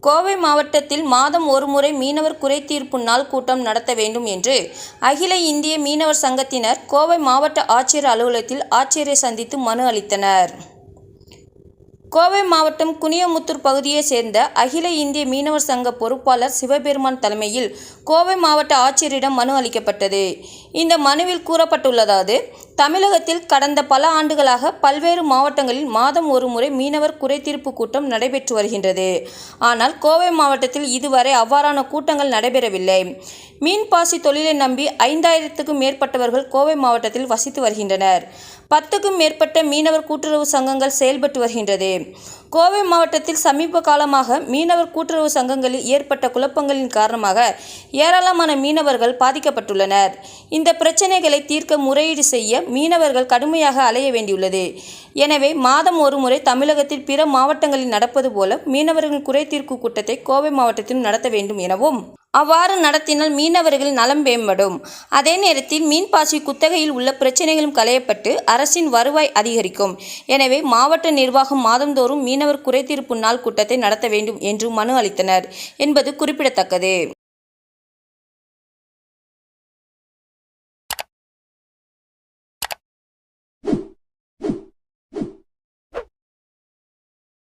கோவை மாவட்டத்தில் மாதம் ஒருமுறை மீனவர் குறைதீர்ப்பு நாள் கூட்டம் நடத்த வேண்டும் என்று அகில இந்திய மீனவர் சங்கத்தினர் கோவை மாவட்ட ஆட்சியர் அலுவலகத்தில் ஆட்சியரை சந்தித்து மனு அளித்தனர். கோவை மாவட்டம் குனியமுத்தூர் பகுதியைச் சேர்ந்த அகில இந்திய மீனவர் சங்க பொறுப்பாளர் சிவபெருமான் தலைமையில் கோவை மாவட்ட ஆட்சியரிடம் மனு அளிக்கப்பட்டது. இந்த மனுவில் கூறப்பட்டுள்ளதாவது தமிழகத்தில் கடந்த பல ஆண்டுகளாக பல்வேறு மாவட்டங்களில் மாதம் ஒருமுறை மீனவர் குறைதீர்ப்பு கூட்டம் நடைபெற்று வருகின்றது. ஆனால் கோவை மாவட்டத்தில் இதுவரை அவ்வாறான கூட்டங்கள் நடைபெறவில்லை. மீன்பாசி தொழிலை நம்பி ஐந்தாயிரத்துக்கும் மேற்பட்டவர்கள் கோவை மாவட்டத்தில் வசித்து வருகின்றனர். பத்துக்கும் மேற்பட்ட மீனவர் கூட்டுறவு சங்கங்கள் செயல்பட்டு வருகின்றது. கோவை மாவட்டத்தில் சமீப காலமாக மீனவர் கூட்டுறவு சங்கங்களில் ஏற்பட்ட குழப்பங்களின் காரணமாக ஏராளமான மீனவர்கள் பாதிக்கப்பட்டுள்ளனர். இந்த பிரச்சனைகளை தீர்க்க முறையீடு செய்ய மீனவர்கள் கடுமையாக அலைய வேண்டியுள்ளது. எனவே மாதம் ஒருமுறை தமிழகத்தில் பிற மாவட்டங்களில் நடப்பது போல மீனவர்கள் தீர்க்கும் கூட்டத்தை கோவை மாவட்டத்திலும் நடத்த வேண்டும் எனவும் அவ்வாறு நடத்தினால் மீனவர்கள் நலம் மேம்படும். அதே நேரத்தில் மீன்பாசி குத்தகையில் உள்ள பிரச்சனைகளும் களையப்பட்டு அரசின் வருவாய் அதிகரிக்கும். எனவே மாவட்ட நிர்வாகம் மாதந்தோறும் மீனவர் குறைதீர்ப்பு நாள் கூட்டத்தை நடத்த வேண்டும் என்று மனு அளித்தனர் என்பது குறிப்பிடத்தக்கது.